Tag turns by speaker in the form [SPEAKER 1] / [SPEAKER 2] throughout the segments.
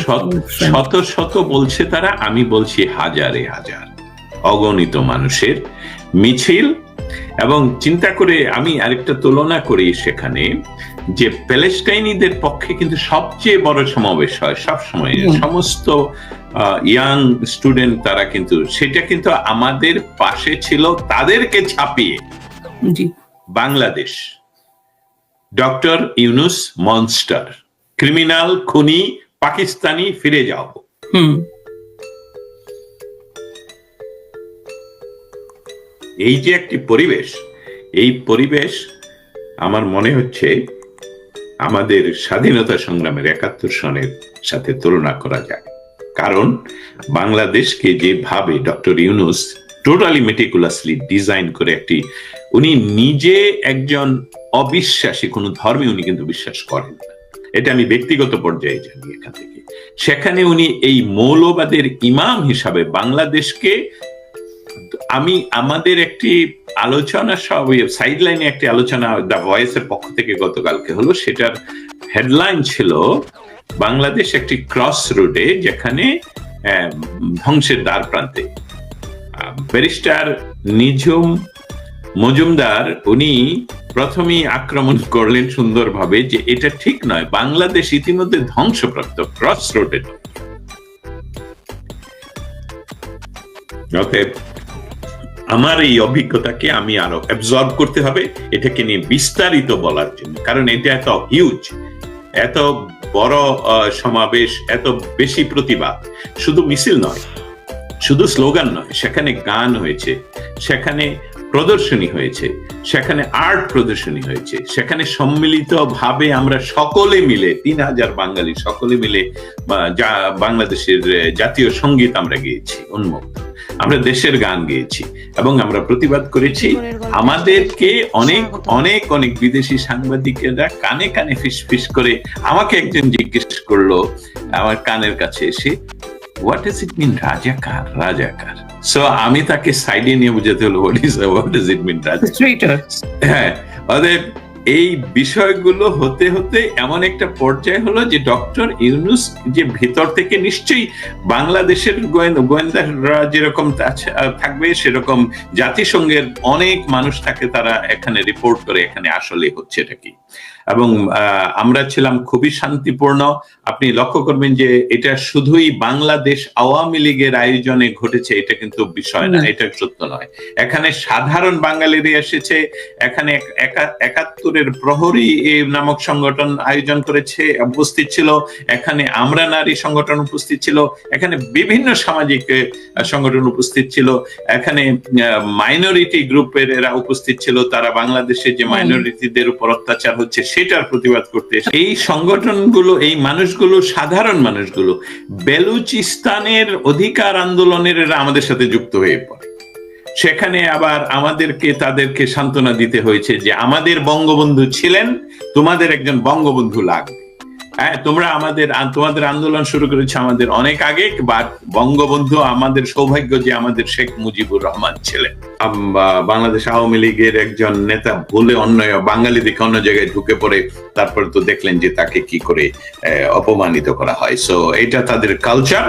[SPEAKER 1] শত শত শত বলছে তারা আমি বলছি হাজারে হাজার অগণিত মানুষের মিছিল। এবং চিন্তা করে আমি আরেকটা তুলনা করি সেখানে যে প্যালেস্টাইনিদের পক্ষে কিন্তু সবচেয়ে বড় সমাবেশ হয় সব সময় সমস্ত ইয়াং স্টুডেন্ট তারা কিন্তু সেটা কিন্তু আমাদের পাশে ছিল তাদেরকে ছাপিয়ে। Bangladesh. Doctor Yunus monster criminal খুনি পাকিস্তানি ফিরে যাও। এই যে একটি পরিবেশ এই পরিবেশ আমার মনে হচ্ছে আমাদের স্বাধীনতা সংগ্রামের একাত্তর সনের সাথে তুলনা করা যায়। কারণ বাংলাদেশকে যেভাবে doctor Yunus totally meticulously design করে একটি উনি নিজে একজন অবিশ্বাসী কোনো ধর্মে উনি কিন্তু বিশ্বাস করেন না। এটা আমি ব্যক্তিগত পর্যায়ে জানি এখান থেকে। সেখানে উনি এই মৌলবাদের ইমাম হিসাবে বাংলাদেশকে, আমি আমাদের একটি আলোচনা সব একটি আলোচনা দ্য পক্ষ থেকে গতকালকে হলো, সেটার হেডলাইন ছিল বাংলাদেশ একটি ক্রস রুটে যেখানে ধ্বংসের দ্বার প্রান্তে। ব্যারিস্টার নিঝুম মজুমদার উনি প্রথমেই আক্রমণ করলেন সুন্দরভাবে যে এটা ঠিক নয়, বাংলাদেশ ইতিমধ্যে ধ্বংসপ্রাপ্ত ক্রস রোডে অতএব আমার এই অভিজ্ঞতাকে আমি আরও অ্যাবজর্ব করতে হবে, এটাকে নিয়ে বিস্তারিত বলার জন্য। কারণ এটা এত হিউজ এত বড় সমাবেশ, এত বেশি প্রতিবাদ। শুধু মিছিল নয়, শুধু স্লোগান নয়, সেখানে গান হয়েছে, সেখানে প্রদর্শনী হয়েছে সেখানে আর্ট প্রদর্শনী হয়েছে সেখানে সম্মিলিত ভাবে আমরা সকলে মিলে তিন হাজার বাঙালি সকলে মিলে বাংলাদেশের জাতীয় সংগীত আমরা গেয়েছি উন্মুক্ত। আমরা দেশের গান গেয়েছি এবং আমরা প্রতিবাদ করেছি আমাদেরকে অনেক অনেক অনেক বিদেশি সাংবাদিকেরা কানে কানে ফিস ফিস করে আমাকে একজন জিজ্ঞেস করল আমার কানের কাছে এসে হোয়াট ইজ ইট মিন রাজাকার রাজাকার সো আমি তাকে সাইডে নিয়ে বুঝাতে হলো what is what is it mean হ্যাঁ অতএব এই বিষয়গুলো হতে হতে এমন একটা পর্যায়ে হলো যে ডক্টর ইউনুস যে ভেতর থেকে নিশ্চয়ই বাংলাদেশের গোয়েন্দা গোয়েন্দারা যেরকম থাকবে সেরকম জাতিসংঘের অনেক মানুষ থাকে তারা এখানে রিপোর্ট করে এখানে আসলে হচ্ছে এটা কি। এবং আমরা ছিলাম খুবই শান্তিপূর্ণ। আপনি লক্ষ্য করবেন যে এটা শুধুই বাংলাদেশ আওয়ামী লীগের আয়োজনে ঘটেছে এটা কিন্তু বিষয় না এটা সত্য নয়। এখানে সাধারণ বাঙালিরা এসেছে এখানে একাত্তরের প্রহরী নামক সংগঠন আয়োজন করেছে উপস্থিত ছিল। এখানে আমরা নারী সংগঠন উপস্থিত ছিল এখানে বিভিন্ন সামাজিক সংগঠন উপস্থিত ছিল। এখানে মাইনরিটি গ্রুপের এরা উপস্থিত ছিল তারা বাংলাদেশে যে মাইনরিটিদের উপর অত্যাচার হচ্ছে সেটার প্রতিবাদ করতে এই সংগঠনগুলো, এই মানুষগুলো সাধারণ মানুষগুলো, বেলুচিস্তানের অধিকার আন্দোলনের আমাদের সাথে যুক্ত হয়ে পড়ে। সেখানে আবার আমাদেরকে, তাদেরকে সান্ত্বনা দিতে হয়েছে যে আমাদের বঙ্গবন্ধু ছিলেন, তোমাদের একজন বঙ্গবন্ধু লাগবে। হ্যাঁ তোমরা আমাদের তোমাদের আন্দোলন শুরু করেছে আমাদের অনেক আগে, বা বঙ্গবন্ধু আমাদের সৌভাগ্য যে আমাদের শেখ মুজিবুর রহমান ছিলেন। বাংলাদেশ আওয়ামী লীগের একজন নেতা ভুলে অন্য, বাঙালি দেখে অন্য জায়গায় ঢুকে পড়ে, তারপরে তো দেখলেন যে তাকে কি করে অপমানিত করা হয়। সো এটা তাদের কালচার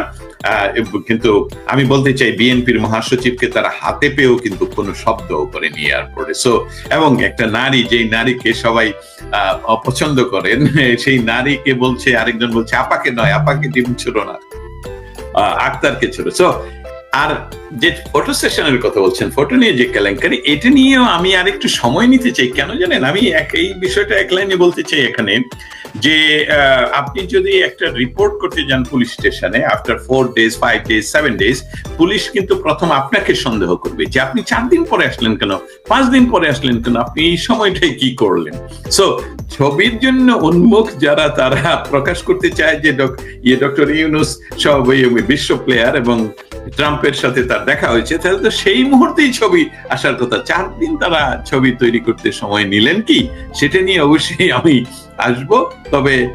[SPEAKER 1] কিন্তু আমি বলতে চাই, বিএনপির মহাসচিবকে তারা হাতে পেয়েও কিন্তু কোনো শব্দ করে নিয়ে এয়ারপোর্টে সো এবং একটা নারী, যেই নারীকে সবাই অপছন্দ করেন, সেই নারীকে বলছে, আরেকজন বলছে, আপাকে নয়, আপাকে ডিম ছিল না। আক্তারকে ছিল সো আর যে ফটো সেশনের কথা বলছেন ফটো নিয়ে যে কেলেঙ্কারি, এটা নিয়েও আমি আর একটু সময় নিতে চাই। কেন জানেন? আমি এক- এই বিষয়টা এক লাইনে বলতে চাই এখানে যে আপনি যদি একটা রিপোর্ট করতে যান পুলিশ স্টেশনে after four days five days seven days police কিন্তু প্রথম আপনাকে সন্দেহ করবে যে, আপনি চার দিন পরে আসলেন কেন? পাঁচ দিন পরে আসলেন কেন? আপনি এই সময়টাই কি করলেন? সো ছবির জন্য উন্মুখ যারা, তারা প্রকাশ করতে চায় যে ইয়ে ডক্টর ইউনুস সব বিশ্ব প্লেয়ার এবং ট্রাম্পের সাথে তার দেখা হয়েছে, তাহলে তো সেই মুহূর্তেই ছবি আসার কথা। চার দিন তারা ছবি তৈরি করতে সময় নিলেন কি? সেটা নিয়ে অবশ্যই আমি আসব, তবে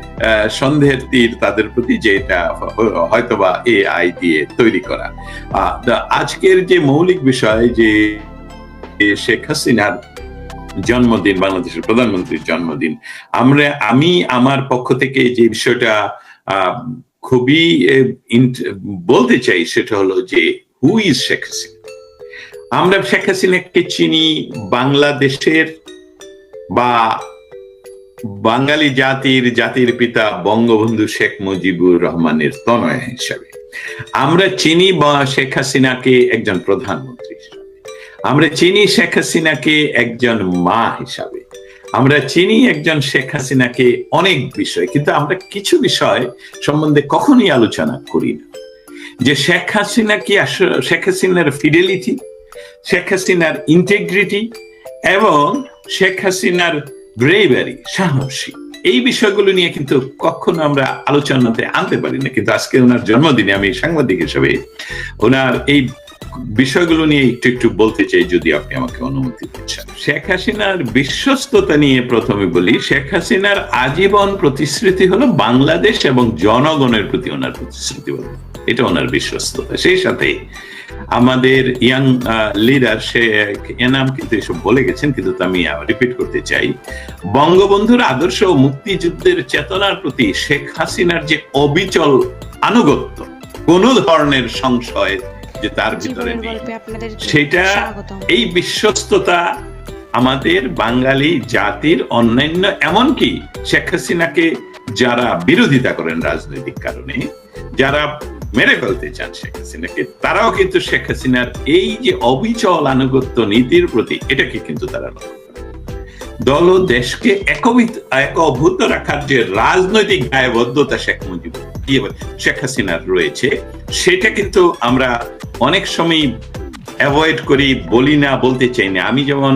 [SPEAKER 1] সন্দেহের তীর তাদের প্রতি যে এটা হ- হয়তোবা এআই দিয়ে তৈরি করা। আজকের যে মৌলিক বিষয় যে শেখ হাসিনার জন্মদিন, বাংলাদেশের প্রধানমন্ত্রীর জন্মদিন, আমরা, আমি, আমার পক্ষ থেকে যে বিষয়টা খুবই বলতে চাই সেটা হলো যে হু ইজ শেখ হাসিনা আমরা শেখ হাসিনাকে চিনি বাংলাদেশের বা বাঙালি জাতির জাতির পিতা বঙ্গবন্ধু শেখ মুজিবুর রহমানের তনয় হিসাবে। আমরা চিনি বা শেখ হাসিনাকে একজন প্রধানমন্ত্রী হিসাবে। আমরা চিনি শেখ হাসিনাকে একজন মা হিসাবে। আমরা চিনি একজন শেখ হাসিনাকে অনেক বিষয়, কিন্তু আমরা কিছু বিষয় সম্বন্ধে কখনই আলোচনা করি না। যে শেখ হাসিনা কি শেখ হাসিনার ফিডেলিটি শেখ হাসিনার ইন্টেগ্রিটি এবং শেখ হাসিনার ব্রেভারি সাহসী, এই বিষয়গুলো নিয়ে কিন্তু কখনো আমরা আলোচনাতে আনতে পারি না। কিন্তু আজকে ওনার জন্মদিনে আমি সাংবাদিক হিসেবে ওনার এই বিষয়গুলো নিয়ে একটু একটু বলতে চাই যদি আপনি আমাকে অনুমতি দিচ্ছেন। শেখ হাসিনার বিশ্বস্ততা নিয়ে প্রথমে বলি, শেখ হাসিনার আজীবন প্রতিশ্রুতি হলো বাংলাদেশ এবং জনগণের প্রতি ওনার প্রতিশ্রুতি এটা ওনার বিশ্বস্ততা। সেই সাথে আমাদের ইয়াং লিডার সে এনাম কিন্তু এসব বলে গেছেন, কিন্তু আমি রিপিট করতে চাই। বঙ্গবন্ধুর আদর্শ ও মুক্তিযুদ্ধের চেতনার প্রতি শেখ হাসিনার যে অবিচল আনুগত্য, কোন ধরনের সংশয় যে তার ভিতরে নেই। সেটা এই বিশ্বস্ততা আমাদের বাঙালি জাতির অন্যান্য এমনকি শেখ হাসিনাকে যারা বিরোধিতা করেন রাজনৈতিক কারণে যারা মেরে ফেলতে চান শেখ হাসিনাকে তারাও কিন্তু শেখ হাসিনার এই যে অবিচল আনুগত্য নীতির প্রতি এটাকে কিন্তু তারা লক্ষ্য দল ও দেশকে একবিত একভূত রাখার যে রাজনৈতিক দায়বদ্ধতা শেখ মুজিব শেখ হাসিনার রয়েছে সেটা কিন্তু আমরা অনেক সময় অ্যাভয়েড করি, বলি না, বলতে চাই না। আমি যেমন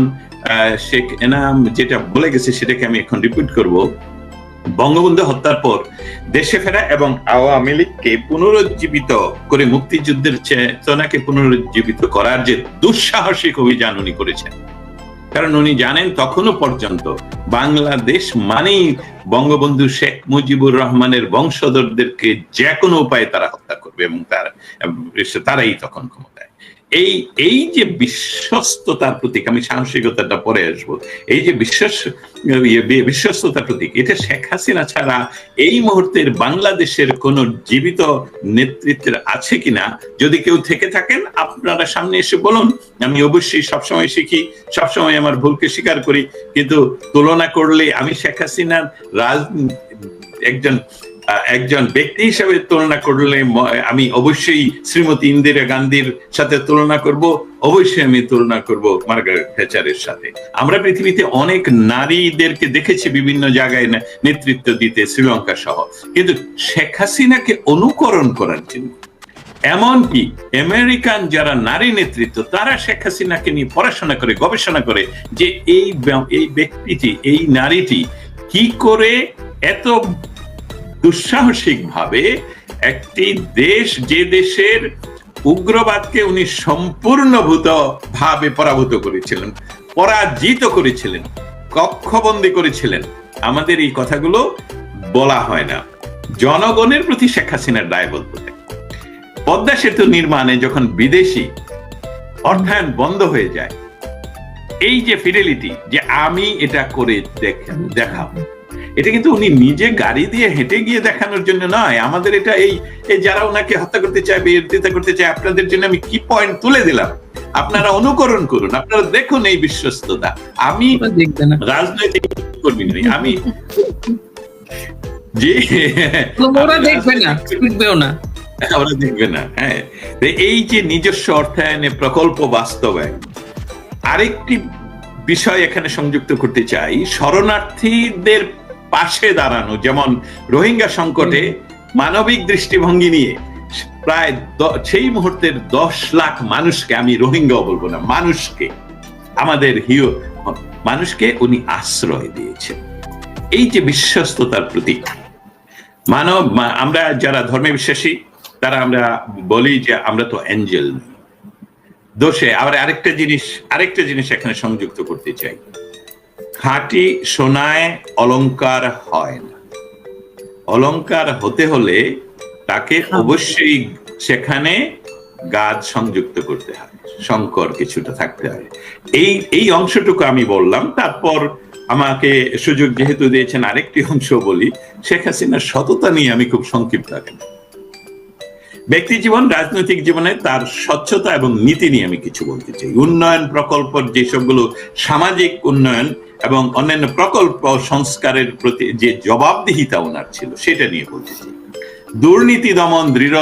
[SPEAKER 1] শেখ এনাম যেটা বলে গেছে, সেটাকে আমি এখন রিপিট করব। বঙ্গবন্ধু হত্যার পর দেশে ফেরা এবং আওয়ামী লীগকে পুনরুজ্জীবিত করে মুক্তিযুদ্ধের চেতনাকে পুনরুজ্জীবিত করার যে দুঃসাহসিক অভিযান উনি করেছেন। কারণ উনি জানেন তখনও পর্যন্ত বাংলাদেশ মানেই বঙ্গবন্ধু শেখ মুজিবুর রহমানের বংশধরদেরকে যে কোনো উপায়ে তারা হত্যা করবে এবং তারা তারাই তখন ক্ষমতায়। এই এই যে বিশ্বস্ততার প্রতীক আমি সাহসিকতাটা পরে আসব এই যে বিশ্বাস ইয়ে, বিশ্বস্ততার প্রতীক এটা শেখ হাসিনা ছাড়া এই মুহূর্তের বাংলাদেশের কোন জীবিত নেতৃত্বের আছে কিনা যদি কেউ থেকে থাকেন আপনারা সামনে এসে বলুন আমি অবশ্যই সবসময় শিখি সবসময় আমার ভুলকে স্বীকার করি কিন্তু তুলনা করলে আমি শেখ হাসিনার রাজ একজন একজন ব্যক্তি হিসেবে তুলনা করলে আমি অবশ্যই শ্রীমতী ইন্দিরা গান্ধীর সাথে তুলনা করব, অবশ্যই আমি তুলনা করব মার্গারেট থ্যাচারের সাথে। আমরা পৃথিবীতে অনেক নারীদেরকে দেখেছি বিভিন্ন জায়গায় নেতৃত্ব দিতে শ্রীলঙ্কা সহ। কিন্তু শেখ হাসিনাকে অনুকরণ করার জন্য এমনকি আমেরিকান যারা নারী নেতৃত্ব, তারা শেখ হাসিনাকে নিয়ে পড়াশোনা করে, গবেষণা করে যে এই এই ব্যক্তিটি, এই নারীটি কি করে এত দুঃসাহসিক ভাবে একটি দেশ যে দেশের উগ্রবাদকে উনি সম্পূর্ণভূত ভাবে পরাভূত করেছিলেন, পরাজিত করেছিলেন, কক্ষবন্দী করেছিলেন। আমাদের এই কথাগুলো বলা হয় না। জনগণের প্রতি শেখ হাসিনার দায়বদ্ধতা পদ্মা সেতু নির্মাণে যখন বিদেশি অর্থায়ন বন্ধ হয়ে যায়, এই যে ফিডেলিটি যে আমি এটা করে দেখ- দেখাবো। এটা কিন্তু উনি নিজে গাড়ি দিয়ে হেঁটে গিয়ে দেখানোর জন্য নয়। আমাদের এটা এই যারা ওনাকে হত্যা করতে চায় বিরোধিতা করতে চায় আপনাদের জন্য আমি কি পয়েন্ট তুলে দিলাম? আপনারা অনুকরণ করুন। আপনারা দেখুন এই বিশ্বস্ততা। আমি রাজনৈতিক কর্মী নই আমি যে
[SPEAKER 2] ওরা দেখবে না না।
[SPEAKER 1] ওরা দেখবে না হ্যাঁ। এই যে নিজস্ব অর্থায়নে প্রকল্প বাস্তবায়ন আরেকটি বিষয় এখানে সংযুক্ত করতে চাই শরণার্থীদের পাশে দাঁড়ানো যেমন রোহিঙ্গা সংকটে মানবিক দৃষ্টিভঙ্গি নিয়ে প্রায় সেই মুহূর্তের দশ লাখ মানুষকে আমি রোহিঙ্গাও বলব না মানুষকে আমাদের হিও মানুষকে উনি আশ্রয় দিয়েছেন। এই যে বিশ্বস্ততার প্রতীক মানব আমরা যারা ধর্মে বিশ্বাসী তারা আমরা বলি যে আমরা তো অ্যাঞ্জেল দোষে আবার আরেকটা জিনিস আরেকটা জিনিস এখানে সংযুক্ত করতে চাই। খাঁটি সোনায় অলংকার হয় না। অলংকার হতে হলে তাকে অবশ্যই সেখানে গাছ সংযুক্ত করতে হয় শঙ্কর কিছুটা থাকতে হয়। এই এই অংশটুকু আমি বললাম তারপর আমাকে সুযোগ যেহেতু দিয়েছেন আরেকটি অংশ বলি শেখ হাসিনার সততা নিয়ে আমি খুব সংক্ষিপ্ত আকারে ব্যক্তি জীবন, রাজনৈতিক জীবনে তার স্বচ্ছতা এবং নীতি নিয়ে আমি কিছু বলতে চাই। উন্নয়ন প্রকল্প, যেসবগুলো সামাজিক উন্নয়ন এবং অন্যান্য প্রকল্প সংস্কারের প্রতি যে জবাবদিহিতা ওনার ছিল, সেটা নিয়ে বলতে চাই। দুর্নীতি দমন, দৃঢ়